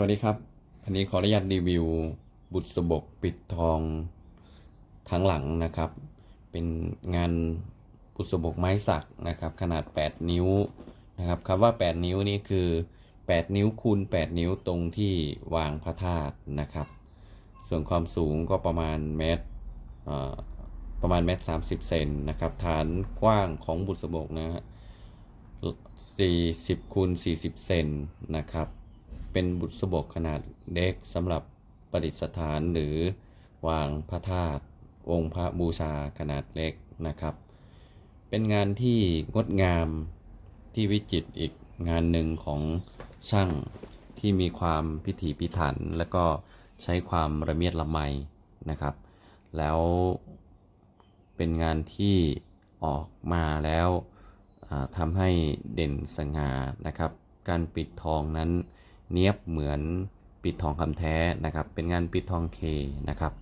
สวัสดีครับ อันนี้ขออนุญาตรีวิว บุษบกปิดทองทั้งหลังนะครับ เป็นงานบุษบกไม้สักนะครับ ขนาด 8 นิ้วนะครับคำว่า 8 นิ้วนี่คือ 8 นิ้วคูณ 8 นิ้วตรงที่วางพระธาตุนะครับ ส่วนความสูงก็ประมาณเมตรประมาณเมตรสามสิบเซนนะครับ ฐานกว้างของบุษบกนะฮะ40คูณ40เซนนะครับ เป็นบุษบกขนาดเล็กสำหรับประดิษฐานหรือวางพระธาตุองค์พระบูชาขนาดเล็กนะครับ เป็นงานที่งดงามที่วิจิตรอีกงานหนึ่งของช่างที่มีความพิถีพิถัน และก็ใช้ความระเมียดละไมนะครับ แล้วเป็นงานที่ออกมาแล้วทำให้เด่นสง่านะครับ การปิดทองนั้น เนียบเหมือนปิดทองคำแท้นะครับ เป็นงานปิดทองเคนะครับ